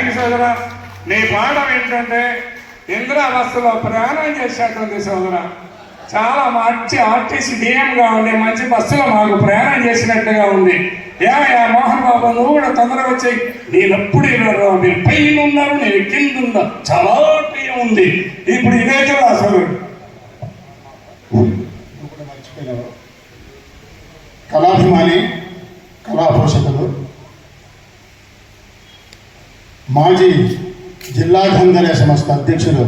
Thank you సోదరా. నీ పాఠం ఏంటంటే ఇంద్రావస్థలో ప్రయాణం చేసేటువంటి సోదరా. చాలా మంచి ఆర్టీసీ గా ఉంది మంచి బస్సులో మాకు ప్రయాణం చేసినట్టుగా ఉంది. ఏమయ్యా మోహన్ బాబు నువ్వు కూడా తొందరగా వచ్చాయి. నేను ఎప్పుడు ఇవ్వరు మీరు పైన ఉన్నారు నేను కింద ఉన్నా. చాలా ప్రియం ఉంది. ఇప్పుడు ఇదైతే అసలు. కళాభిమాని కళా మాజీ జిల్లా గంధర్య సంస్థ అధ్యక్షులు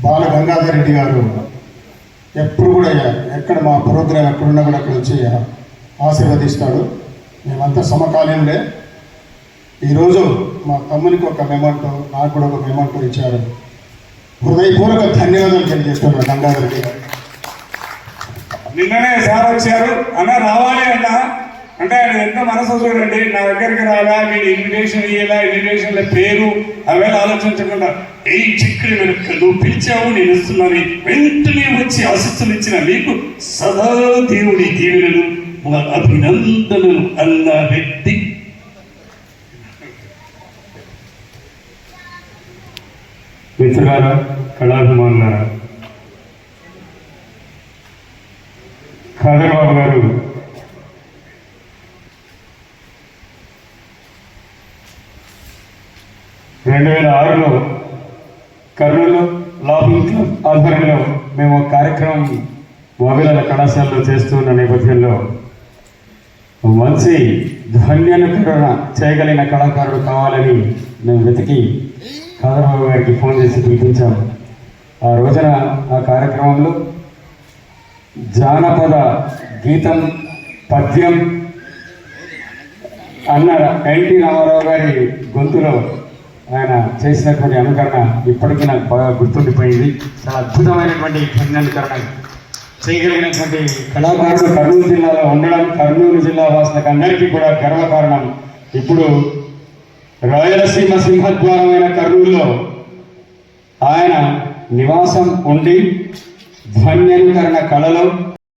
బాల గంగాధర్ రెడ్డి గారు ఎప్పుడు కూడా ఎక్కడ మా ప్రోగ్రాం ఎక్కడున్నా కూడా అక్కడ వచ్చి ఆశీర్వదిస్తాడు. మేమంతా సమకాలీనులే. ఈరోజు మా తమ్మునికి ఒక మెమంటో నాకు కూడా ఒక మెమంటో ఇచ్చారు. హృదయపూర్వక ధన్యవాదాలు తెలియజేస్తున్నాను గంగాధర్ రెడ్డి గారు. నిన్ననే సార్ వచ్చారు. అన్న రావాలి అన్న. అంటే ఆయన ఎంత మనసు చూడండి నా దగ్గరికి రాలా మీరు ఇన్విటేషన్ ఇయ్యలా ఇన్విటేషన్ల పేరు అవేళ ఆలోచించకుండా ఏ చిక్కుడు వెనుక నువ్వు పిలిచావు నేను ఇస్తున్నాను. వెంటనే వచ్చి ఆశిస్తులు ఇచ్చిన మీకు సదా దేవుడి దీవెనలు అభినందనలు అన్న వ్యక్తి మిత్రులారా కళాభిమానులారా ఖాదర్ బాబు గారు రెండు వేల ఆరులో కర్నూలు లాఫింగ్ క్లబ్ ఆధ్వర్యంలో మేము ఒక కార్యక్రమం వావిలాల కళాశాలలో చేస్తూ ఉన్న నేపథ్యంలో మంచి ధ్వన్యానుకరణ చేయగలిగిన కళాకారుడు కావాలని మేము వెతికి కాదరబాబు గారికి ఫోన్ చేసి పిలిపించాము ఆ రోజున ఆ కార్యక్రమంలో జానపద గీతం పద్యం అన్న ఎన్టీ రామారావు గారి గొంతులో ఆయన చేసినటువంటి అనుకరణ ఇప్పటికీ నాకు బాగా గుర్తుండిపోయింది. చాలా అద్భుతమైనటువంటి అనుకరణ చేయగలిగినటువంటి కళాకారుడు కర్నూలు జిల్లాలో ఉండడం కర్నూలు జిల్లా వాసులకు అందరికీ కూడా గర్వకారణం ఇప్పుడు రాయలసీమ సింహద్వారమైన కర్నూలులో ఆయన నివాసం ఉండి ధ్వన్యనుకరణ కళలో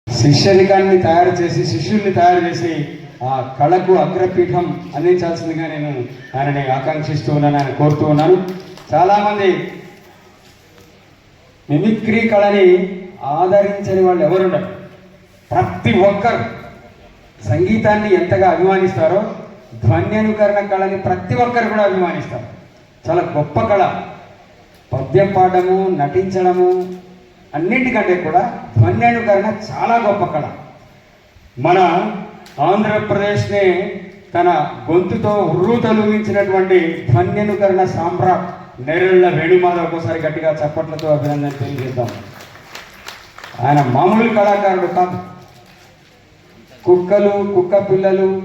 శిష్యరికాన్ని తయారు చేసి శిష్యుల్ని తయారు చేసి ఆ కళకు అగ్రపీఠం అందించాల్సిందిగా నేను ఆయనని ఆకాంక్షిస్తూ ఉన్నాను ఆయన కోరుతూ ఉన్నాను. చాలామంది మిమిక్రీ కళని ఆదరించని వాళ్ళు ఎవరుండరు ప్రతి ఒక్కరు సంగీతాన్ని ఎంతగా అభిమానిస్తారో ధ్వన్యనుకరణ కళని ప్రతి ఒక్కరు కూడా అభిమానిస్తారు. చాలా గొప్ప కళ. పద్యం పాడము నటించడము అన్నిటికంటే కూడా ధ్వన్యనుకరణ చాలా గొప్ప కళ. మన ఆంధ్రప్రదేశ్ని తన గొంతుతో ఉర్రు తొలగించినటువంటి ధన్యనుకరణ సామ్రాట్ నెరళ్ళ వేణుమాధవ్ ఒకసారి గట్టిగా చప్పట్లతో అభినందన తెలియజేద్దాం. ఆయన మామూలు కళాకారుడు కాదు. కుక్కలు కుక్క పిల్లలు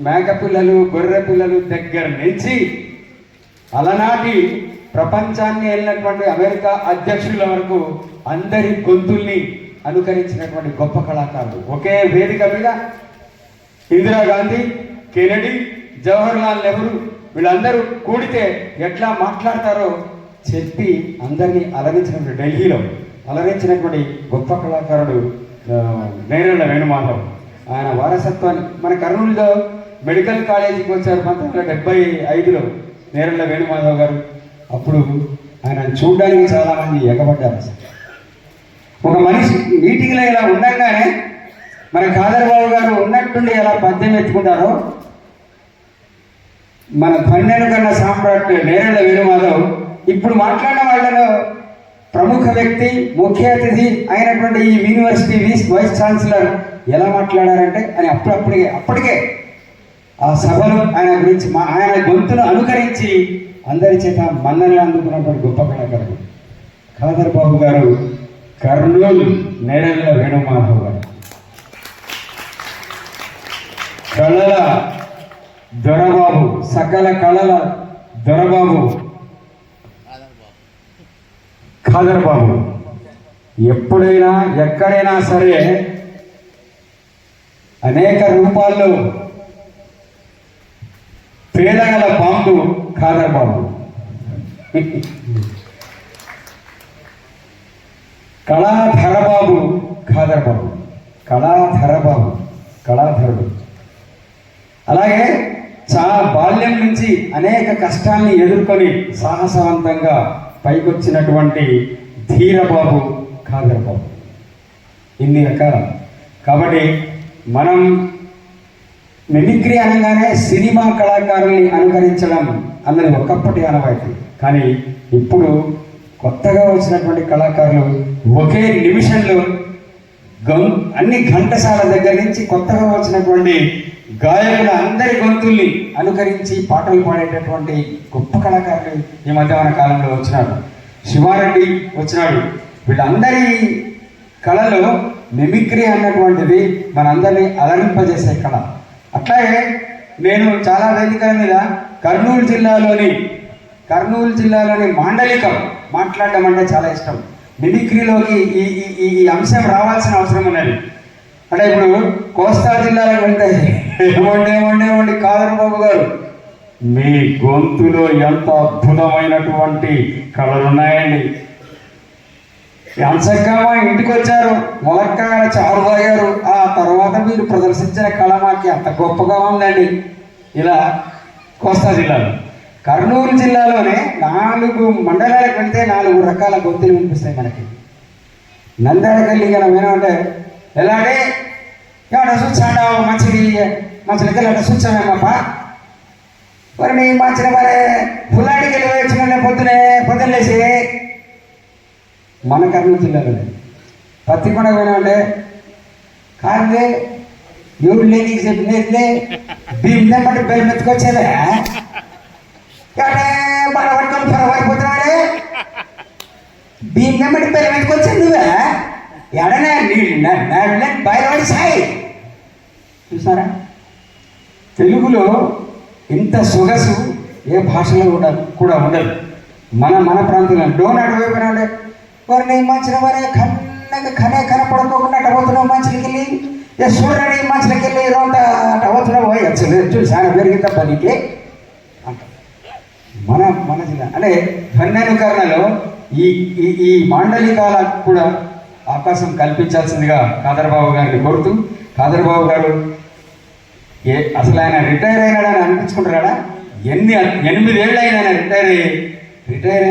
మేక పిల్లలు గొర్రె పిల్లలు దగ్గర నుంచి అలనాటి ప్రపంచాన్ని వెళ్ళినటువంటి అమెరికా అధ్యక్షుల వరకు అందరి గొంతుల్ని అనుకరించినటువంటి గొప్ప కళాకారుడు. ఒకే వేదిక మీద ఇందిరాగాంధీ కెనడీ జవహర్ లాల్ నెహ్రూ వీళ్ళందరూ కూడితే ఎట్లా మాట్లాడతారో చెప్పి అందరినీ అలరించినటువంటి ఢిల్లీలో అలరించినటువంటి గొప్ప కళాకారుడు ఆ, నేరేళ్ళ వేణుమాధవ్. ఆయన వారసత్వాన్ని మన కర్నూలులో మెడికల్ కాలేజీకి వచ్చారు పంతొమ్మిది వందల డెబ్బై ఐదులో నేరేళ్ళ వేణుమాధవ్ గారు. అప్పుడు ఆయన చూడడానికి చాలామంది ఎగబడ్డారు ఒక మనిషి మీటింగ్లో ఇలా ఉండగానే మన ఖాదర్ బాబు గారు ఉన్నట్టుండి ఎలా పద్యం ఎత్తుకుంటారో? మన పన్నెండు కన్నా సామ్రాట్ నేరేళ్ళ వేణుమాధవ్ ఇప్పుడు మాట్లాడిన వాళ్ళలో ప్రముఖ వ్యక్తి ముఖ్య అతిథి అయినటువంటి ఈ యూనివర్సిటీ వీస్ వైస్ ఛాన్సలర్ ఎలా మాట్లాడారంటే అని అప్పుడప్పుడే అప్పటికే ఆ సభను ఆయన గురించి మా ఆయన గొంతును అనుకరించి అందరి చేత మన్నని అందుకున్నటువంటి గొప్ప కళాకారుడు. ఖాదర్ బాబు గారు కర్నూలు నేరెళ్ళ వేణుమాధవ్ గారు. కళల దొరబాబు సకల కళల దొరబాబు. ఖాదర్ బాబు ఎప్పుడైనా ఎక్కడైనా సరే అనేక రూపాల్లో పేదగల బాంబు ఖాదర్ బాబు కళాధర బాబు ఖాదర్ బాబు కళాధర బాబు కళాధరుడు అలాగే చాలా బాల్యం నుంచి అనేక కష్టాన్ని ఎదుర్కొని సాహసవంతంగా పైకొచ్చినటువంటి ధీరబాబు కాగరబాబు ఇన్ని రకాల. కాబట్టి మనం మిమిక్రీ అనగానే సినిమా కళాకారుల్ని అనుకరించడం అన్నది ఒకప్పటి ఆనవాయితీ. కానీ ఇప్పుడు కొత్తగా వచ్చినటువంటి కళాకారులు ఒకే నిమిషంలో గం అన్ని ఘంటసాల దగ్గర నుంచి కొత్తగా వచ్చినటువంటి గాయకుల అందరి గొంతుల్ని అనుకరించి పాటలు పాడేటటువంటి గొప్ప కళాకారులు ఈ మధ్య మన కాలంలో వచ్చినాడు శివారెడ్డి వచ్చినాడు. వీళ్ళందరి కళలో మిమిక్రీ అన్నటువంటిది మనందరినీ అలరింపజేసే కళ. అట్లాగే నేను చాలా వేదికల మీద కర్నూలు జిల్లాలోని కర్నూలు జిల్లాలోని మాండలికం మాట్లాడడం అంటే చాలా ఇష్టం. మిమిక్రీలోకి ఈ ఈ ఈ అంశం రావాల్సిన అవసరం ఉన్నది. అంటే ఇప్పుడు కోస్తా జిల్లాలకు వెళ్తే ఏమండి ఏమండి ఏమండి కాదర్ బాబు గారు? మీ గొంతులో ఎంత అద్భుతమైనటువంటి కళలు ఉన్నాయండి. ఇంటికి వచ్చారు మొలక్కాయల చారుదాగారు ఆ తర్వాత మీరు ప్రదర్శించిన కళ మాకు అంత గొప్పగా ఉందండి. ఇలా కోస్తా జిల్లాలో. కర్నూలు జిల్లాలోనే నాలుగు మండలాలకు వెళ్తే నాలుగు రకాల గొంతులు వినిపిస్తాయి మనకి. నంద్యాలకెళ్ళి ఇక ఏమంటే ఎలాగే? ఏమన్నా చూచాడా మంచిది మంచి అట్లా చూచామేమప్ప మరి నీ మంచిన మరి పుల్లాడికి వెళ్ళి వచ్చిన పొద్దునే పొద్దున్న లేచి మన కర్నూలు పత్తి కూడా పోయినామంటే కాదే ఎవరు లేని చెప్పినట్లే బిందె బెల్ మెత్తుకొచ్చేదే కానీ మన పట్టుకొని పరవైపోతున్నాడే బిందె మట్టి బెల్ మెత్తుకొచ్చేది నువ్వే? ఎడనే నీళ్ళు బయలుపడి సాయి చూసారా? తెలుగులో ఇంత సొగసు ఏ భాషలో కూడా కూడా ఉండదు. మన మన ప్రాంతంలో డోన్ అటువైపు ఉండే వారిని మంచిన వారే కన్నగా కనే కనపడుకోకుండా అటు మంచికి వెళ్ళి ఏ చూడండి మంచులకి వెళ్ళి రోంత అటు వచ్చలేదు పోయి అసలు చూసాను పెరిగిన పనికి అంట మన మన జిల్లా. అంటే ధన్యానుకరణలో ఈ ఈ ఈ మాండలికాలకు కూడా అవకాశం కల్పించాల్సిందిగా కాదర్బాబు గారిని కోరుతూ కాదర్బాబు గారు ఏ అసలు ఆయన రిటైర్ అయినాడని అనిపించుకుంటారా ఎన్ని ఎనిమిదేళ్ళు అయినా ఆయన రిటైర్ అయ్యి? రిటైర్